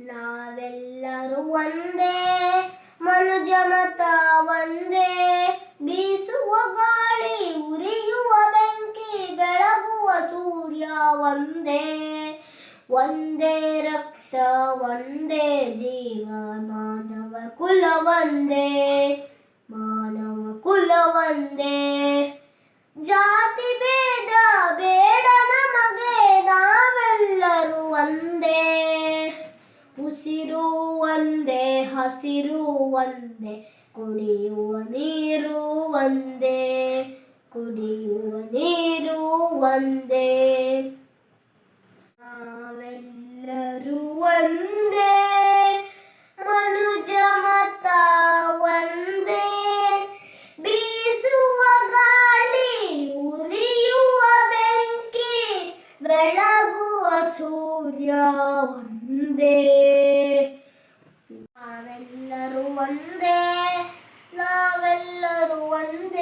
ನಾವೆಲ್ಲರೂ ಒಂದೇ, ಮನುಜ ಮತ ಒಂದೇ. ಬೀಸುವ ಗಾಳಿ, ಉರಿಯುವ ಬೆಂಕಿ, ಬೆಳಗುವ ಸೂರ್ಯ ಒಂದೇ. ಒಂದೇ ರಕ್ತ, ಒಂದೇ ಜೀವ, ಮಾನವ ಕುಲ ಒಂದೇ. ಮಾನವ ಕುಲ ಒಂದೇ. ಒಂದೇ, ಹಸಿರು ಒಂದೇ, ಕುಡಿಯುವ ನೀರು ಒಂದೇ, ಕುಡಿಯುವ ನೀರು ಒಂದೇ. ನಾವೆಲ್ಲರೂ ಒಂದೇ, ಮನುಜ ಮತ ಒಂದೇ. ಬೀಸುವ ಗಾಳಿ, ಉರಿಯುವ ಬೆಂಕಿ, ಬೆಳಗುವ ಸೂರ್ಯ ಒಂದೇ. ಒಂದೇ ನಾವೆಲ್ಲರೂ ಒಂದೇ.